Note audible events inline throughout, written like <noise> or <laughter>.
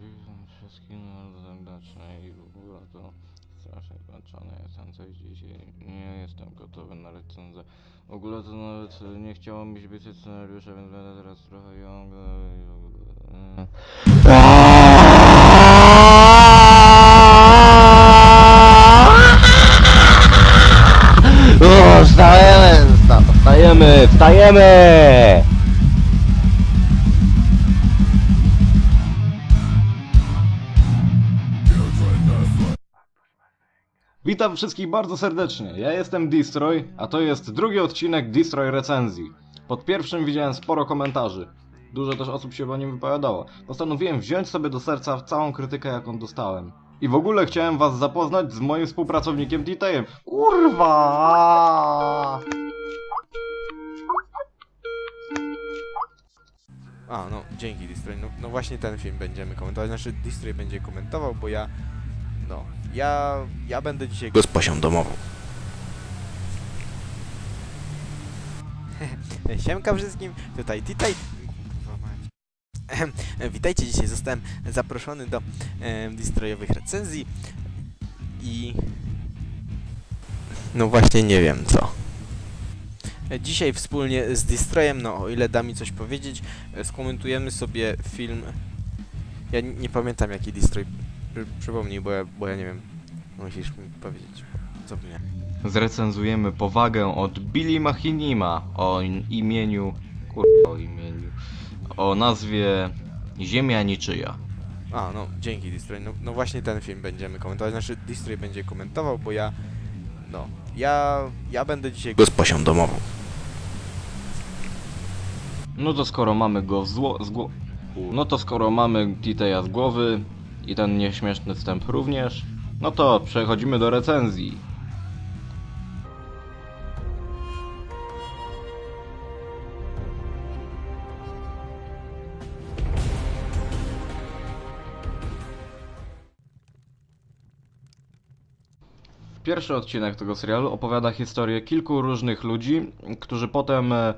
Witam wszystkim bardzo serdecznie i w ogóle to strasznie zmęczony jestem coś dzisiaj. Nie jestem gotowy na recenzję. W ogóle to nawet nie chciało mi się pisać scenariusza, więc będę teraz trochę jągał i w ogóle... wstajemy! wsta- Wstajemy! Wstajemy! Witam wszystkich bardzo serdecznie. Ja jestem Destroy, a to jest drugi odcinek Destroy recenzji. Pod pierwszym widziałem sporo komentarzy. Dużo też osób się o nim wypowiadało. Postanowiłem wziąć sobie do serca całą krytykę, jaką dostałem. I w ogóle chciałem was zapoznać z moim współpracownikiem Titejem. Kurwa! A, no, dzięki Destroy. No, no właśnie ten film będziemy komentować. Znaczy, Destroy będzie komentował, bo ja. No, ja. Ja będę dzisiaj go z posią domową. <laughs> Siemka wszystkim, tutaj Titaj. <laughs> Witajcie, dzisiaj zostałem zaproszony do em, Destroyowych recenzji i... No właśnie nie wiem co. Dzisiaj wspólnie z Destroyem, no o ile da mi coś powiedzieć, e, skomentujemy sobie film. Ja nie pamiętam jaki Destroy przy, przypomnij, bo ja, bo ja nie wiem. Musisz mi powiedzieć. Zapomniałem. Zrecenzujemy powagę od Billy Machinima o im- imieniu. Kurwa, o imieniu. O nazwie Ziemia Niczyja. A, no dzięki Destroy. No, no właśnie ten film będziemy komentować. Znaczy Destroy będzie komentował, bo ja. No. Ja. Ja będę dzisiaj go z domową. No to skoro mamy go z, zło- z No to skoro mamy Titeja z głowy i ten nieśmieszny wstęp również, no to przechodzimy do recenzji. Pierwszy odcinek tego serialu opowiada historię kilku różnych ludzi, którzy potem e,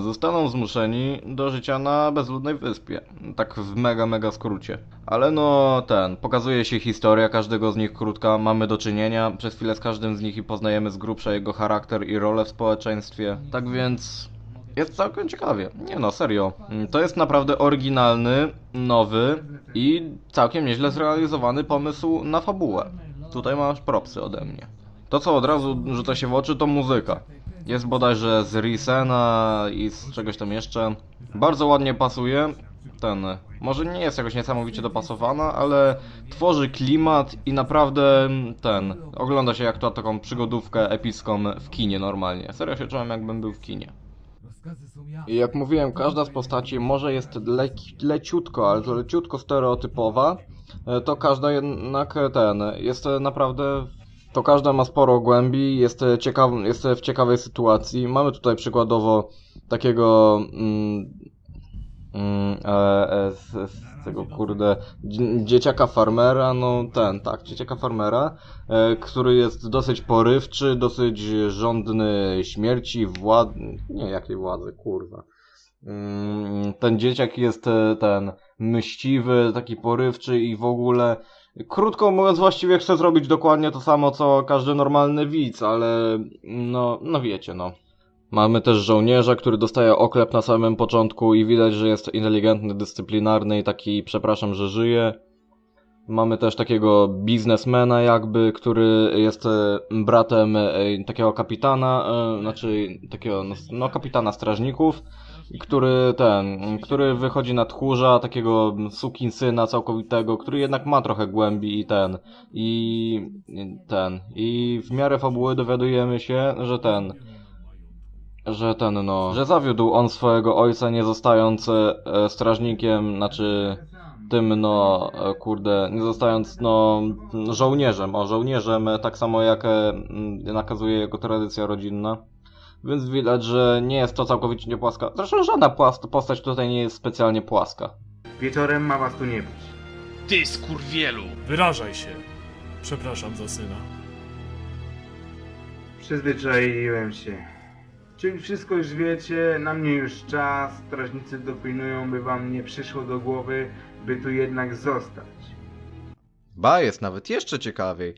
zostaną zmuszeni do życia na bezludnej wyspie. Tak w mega, mega skrócie. Ale no ten, pokazuje się historia każdego z nich krótka, mamy do czynienia przez chwilę z każdym z nich i poznajemy z grubsza jego charakter i rolę w społeczeństwie. Tak więc jest całkiem ciekawie. Nie no, serio. To jest naprawdę oryginalny, nowy i całkiem nieźle zrealizowany pomysł na fabułę. Tutaj masz propsy ode mnie. To co od razu rzuca się w oczy to muzyka. Jest bodajże z Risena i z czegoś tam jeszcze. Bardzo ładnie pasuje. Ten, może nie jest jakoś niesamowicie dopasowana, ale tworzy klimat i naprawdę ten, ogląda się jak to taką przygodówkę epicką w kinie normalnie. Serio się czułem jakbym był w kinie. I jak mówiłem, każda z postaci może jest le leciutko, ale to leciutko stereotypowa, to każda jednak e, ten, jest e, naprawdę, to każda ma sporo głębi, jest, e, ciekaw, jest e, w ciekawej sytuacji. Mamy tutaj przykładowo takiego mm, mm, e, e, z, z tego kurde dzie- dzieciaka farmera, no ten, tak, dzieciaka farmera, e, który jest dosyć porywczy, dosyć żądny śmierci, wład... nie jakiej władzy, kurwa. Mm, Ten dzieciak jest e, ten myśliwy, taki porywczy i w ogóle krótko mówiąc właściwie chce zrobić dokładnie to samo co każdy normalny widz, ale no, no wiecie no. Mamy też żołnierza, który dostaje oklep na samym początku i widać, że jest inteligentny, dyscyplinarny i taki, przepraszam, że żyje. Mamy też takiego biznesmena jakby, który jest e, bratem e, takiego kapitana, znaczy takiego no, no kapitana strażników który ten, który wychodzi na tchórza, takiego sukinsyna całkowitego, który jednak ma trochę głębi i ten, i ten, i w miarę fabuły dowiadujemy się, że ten, że ten no, że zawiódł on swojego ojca nie zostając e, strażnikiem, znaczy tym no, e, kurde, nie zostając no żołnierzem, o żołnierzem, e, tak samo jak e, nakazuje jego tradycja rodzinna. Więc widać, że nie jest to całkowicie niepłaska. Zresztą żadna postać tutaj nie jest specjalnie płaska. Wieczorem ma was tu nie być. Ty skurwielu! Wyrażaj się. Przepraszam za syna. Przyzwyczaiłem się. Czyli wszystko już wiecie, na mnie już czas, strażnicy dopilnują, by wam nie przyszło do głowy, by tu jednak zostać. Ba, jest nawet jeszcze ciekawiej.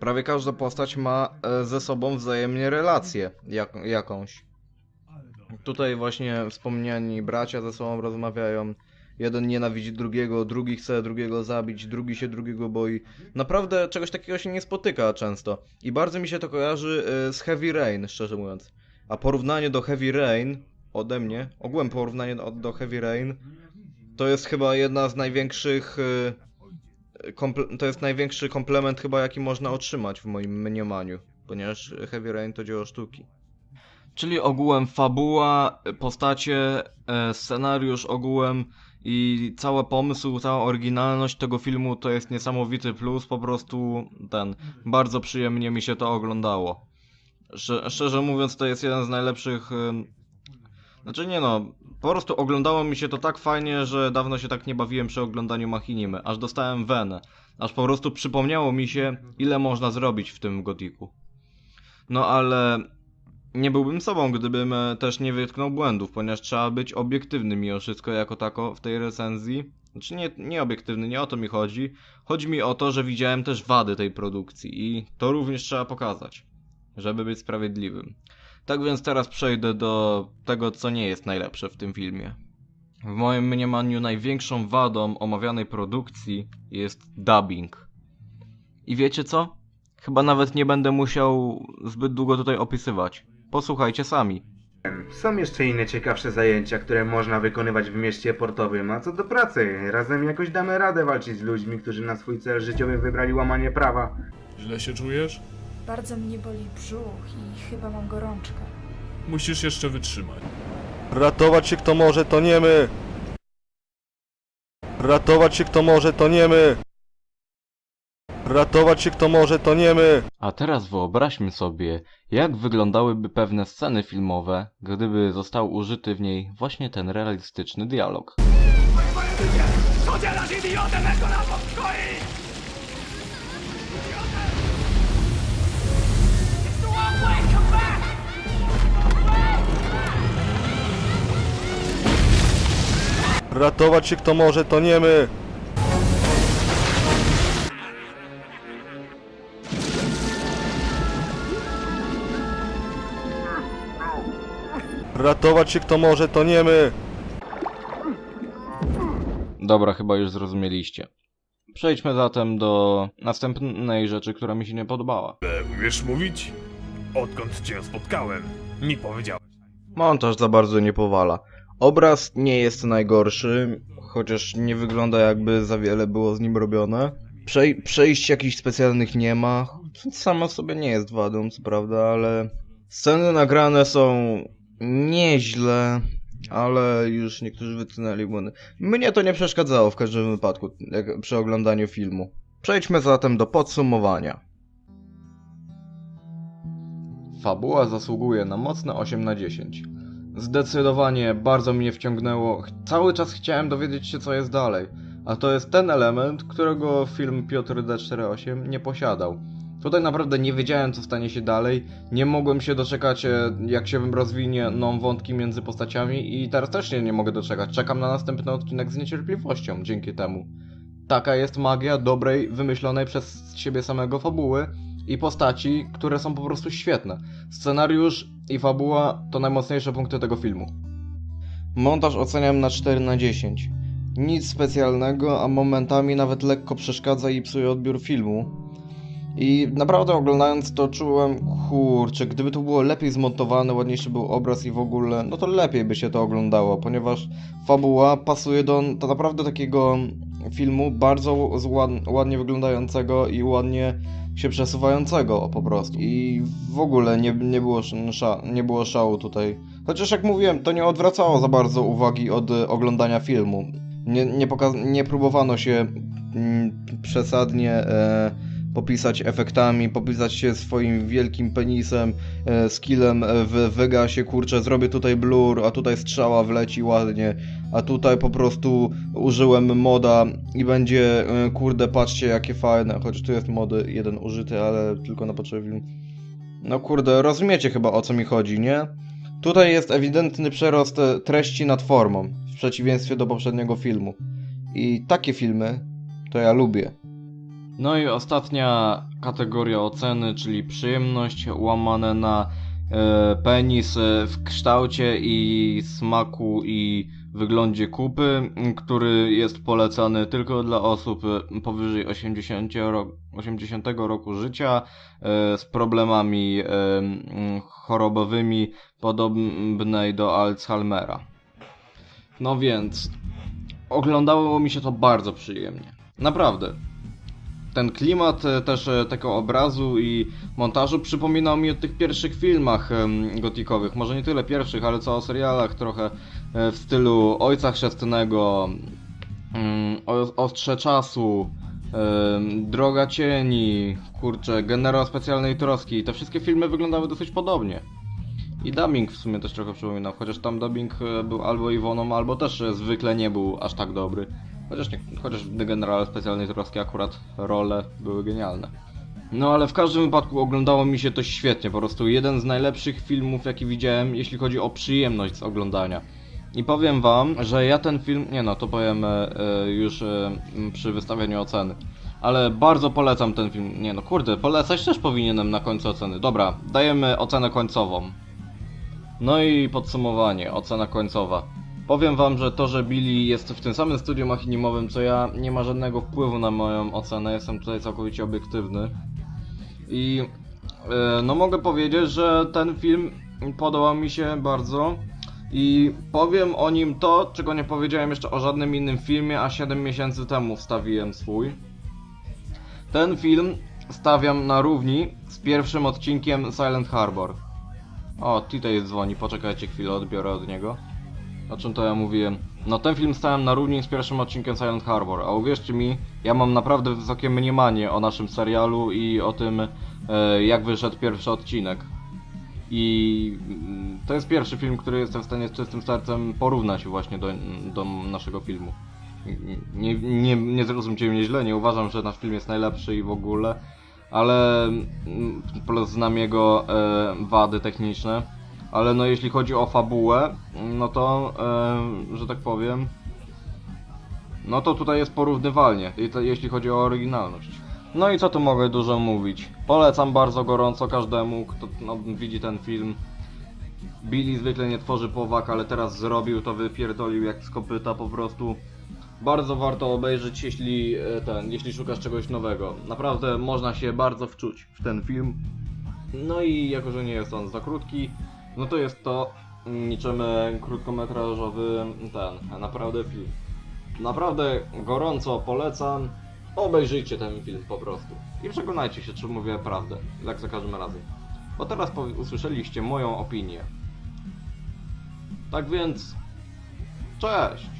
Prawie każda postać ma e, ze sobą wzajemnie relację jak, jakąś. Tutaj właśnie wspomniani bracia ze sobą rozmawiają. Jeden nienawidzi drugiego, drugi chce drugiego zabić, drugi się drugiego boi. Naprawdę czegoś takiego się nie spotyka często. I bardzo mi się to kojarzy e, z Heavy Rain, szczerze mówiąc. A porównanie do Heavy Rain ode mnie, ogółem porównanie do, do Heavy Rain, to jest chyba jedna z największych. To jest największy komplement chyba jaki można otrzymać w moim mniemaniu, ponieważ Heavy Rain to dzieło sztuki. Czyli ogółem fabuła, postacie, e, scenariusz ogółem i cały pomysł, cała oryginalność tego filmu to jest niesamowity plus, po prostu ten, bardzo przyjemnie mi się to oglądało. Szczerze mówiąc to jest jeden z najlepszych, znaczy nie no, po prostu oglądało mi się to tak fajnie, że dawno się tak nie bawiłem przy oglądaniu Machinimy, aż dostałem wenę. Aż po prostu przypomniało mi się, ile można zrobić w tym gotiku. No ale nie byłbym sobą, gdybym e, też nie wytknął błędów, ponieważ trzeba być obiektywny mimo wszystko jako tako w tej recenzji. Znaczy nie, nie obiektywny, nie o to mi chodzi. Chodzi mi o to, że widziałem też wady tej produkcji i to również trzeba pokazać, żeby być sprawiedliwym. Tak więc teraz przejdę do tego, co nie jest najlepsze w tym filmie. W moim mniemaniu największą wadą omawianej produkcji jest dubbing. I wiecie co? Chyba nawet nie będę musiał zbyt długo tutaj opisywać. Posłuchajcie sami. Są jeszcze inne ciekawsze zajęcia, które można wykonywać w mieście portowym, a co do pracy, razem jakoś damy radę walczyć z ludźmi, którzy na swój cel życiowy wybrali łamanie prawa. Źle się czujesz? Bardzo mnie boli brzuch i chyba mam gorączkę. Musisz jeszcze wytrzymać. Ratować się kto może, to nie my! Ratować się kto może, to nie my! Ratować się kto może, to nie my! A teraz wyobraźmy sobie, jak wyglądałyby pewne sceny filmowe, gdyby został użyty w niej właśnie ten realistyczny dialog. Ratować się kto może, to nie my! Ratować się kto może, to nie my! Dobra, chyba już zrozumieliście. Przejdźmy zatem do następnej rzeczy, która mi się nie podobała. Umiesz mówić? Odkąd cię spotkałem, mi powiedziałeś. Montaż za bardzo nie powala. Obraz nie jest najgorszy, chociaż nie wygląda jakby za wiele było z nim robione. Przej przejść jakichś specjalnych nie ma. w sobie nie jest wadą, co prawda, ale sceny nagrane są nieźle, ale już niektórzy wytnęli błędy. Mnie to nie przeszkadzało w każdym wypadku jak przy oglądaniu filmu. Przejdźmy zatem do podsumowania. Fabuła zasługuje na mocne 8 na 10. Zdecydowanie bardzo mnie wciągnęło. Cały czas chciałem dowiedzieć się, co jest dalej. A to jest ten element, którego film Piotr D48 nie posiadał. Tutaj naprawdę nie wiedziałem, co stanie się dalej. Nie mogłem się doczekać, e, jak się rozwinie no, wątki między postaciami i teraz też się nie mogę doczekać. Czekam na następny odcinek z niecierpliwością dzięki temu. Taka jest magia dobrej, wymyślonej przez siebie samego fabuły i postaci, które są po prostu świetne. Scenariusz i fabuła to najmocniejsze punkty tego filmu. Montaż oceniam na 4 na 10. Nic specjalnego, a momentami nawet lekko przeszkadza i psuje odbiór filmu. I naprawdę oglądając to czułem, kurczę, gdyby to było lepiej zmontowane, ładniejszy był obraz i w ogóle, no to lepiej by się to oglądało, ponieważ fabuła pasuje do to naprawdę takiego filmu bardzo ładnie wyglądającego i ładnie się przesuwającego po prostu. I w ogóle nie, nie, było, sz- sza, nie było szału tutaj. Chociaż jak mówiłem, to nie odwracało za bardzo uwagi od oglądania filmu. Nie, nie, nie próbowano się mm, przesadnie e, popisać efektami, popisać się swoim wielkim penisem, e, skillem e, w Vegasie, kurczę, zrobię tutaj blur, a tutaj strzała wleci ładnie, a tutaj po prostu użyłem moda i będzie, e, kurde, patrzcie jakie fajne, choć tu jest mody jeden użyty, ale tylko na potrzeby filmu. No kurde, rozumiecie chyba o co mi chodzi, nie? Tutaj jest ewidentny przerost treści nad formą, w przeciwieństwie do poprzedniego filmu. I takie filmy to ja lubię. No i ostatnia kategoria oceny, czyli przyjemność łamane na e, penis e, w kształcie i smaku i wyglądzie kupy, który jest polecany tylko dla osób powyżej 80, ro 80 roku życia e, z problemami chorobowymi podobnej do Alzheimera. No więc oglądało mi się to bardzo przyjemnie. Naprawdę. Ten klimat e, też e, tego obrazu i montażu przypominał mi o tych pierwszych filmach gotikowych. Może nie tyle pierwszych, ale co o serialach trochę e, w stylu Ojca Chrzestnego, mm, Ostrze Czasu, Droga Cieni, kurczę, Generał Specjalnej Troski. Te wszystkie filmy wyglądały dosyć podobnie. I dubbing w sumie też trochę przypominał, chociaż tam dubbing był albo Iwoną, albo też zwykle nie był aż tak dobry. Chociaż, nie, chociaż w Generale Specjalnej Troski akurat role były genialne. No ale w każdym wypadku oglądało mi się to świetnie, po prostu jeden z najlepszych filmów jaki widziałem, jeśli chodzi o przyjemność z oglądania. I powiem wam, że ja ten film, nie no, to powiem e, już m, przy wystawianiu oceny. Ale bardzo polecam ten film. Nie no, kurde, polecać też powinienem na końcu oceny. Dobra, dajemy ocenę końcową. No i podsumowanie, ocena końcowa. Powiem wam, że to, że Billy jest w tym samym studium machinimowym co ja, nie ma żadnego wpływu na moją ocenę, jestem tutaj całkowicie obiektywny. I e, no mogę powiedzieć, że ten film podobał mi się bardzo i powiem o nim to, czego nie powiedziałem jeszcze o żadnym innym filmie, a 7 miesięcy temu wstawiłem swój. Ten film stawiam na równi z pierwszym odcinkiem Silent Harbor. O, tutaj dzwoni, poczekajcie chwilę, odbiorę od niego. O czym to ja mówiłem? No ten film stałem na równi z pierwszym odcinkiem Silent Harbor, a uwierzcie mi, ja mam naprawdę wysokie mniemanie o naszym serialu i o tym, e, jak wyszedł pierwszy odcinek. I mm, to jest pierwszy film, który jestem w stanie z czystym sercem porównać właśnie do, do naszego filmu. Nie, nie, nie zrozumcie mnie źle, nie uważam, że nasz film jest najlepszy i w ogóle, ale mm, znam jego e, wady techniczne. Ale no jeśli chodzi o fabułę, no to, że tak powiem, no to tutaj jest porównywalnie, jeśli chodzi o oryginalność. No i co tu mogę dużo mówić? Polecam bardzo gorąco każdemu, kto no, widzi ten film. Billy zwykle nie tworzy powag, ale teraz zrobił to, wypierdolił jak z kopyta po prostu. Bardzo warto obejrzeć, jeśli e, ten, jeśli szukasz czegoś nowego. Naprawdę można się bardzo wczuć w ten film. No i jako, że nie jest on za krótki, no to jest to niczym krótkometrażowy ten, naprawdę film. Naprawdę gorąco polecam. Obejrzyjcie ten film po prostu. I przekonajcie się, czy mówię prawdę, jak za każdym razem. Bo teraz usłyszeliście moją opinię. Tak więc, cześć!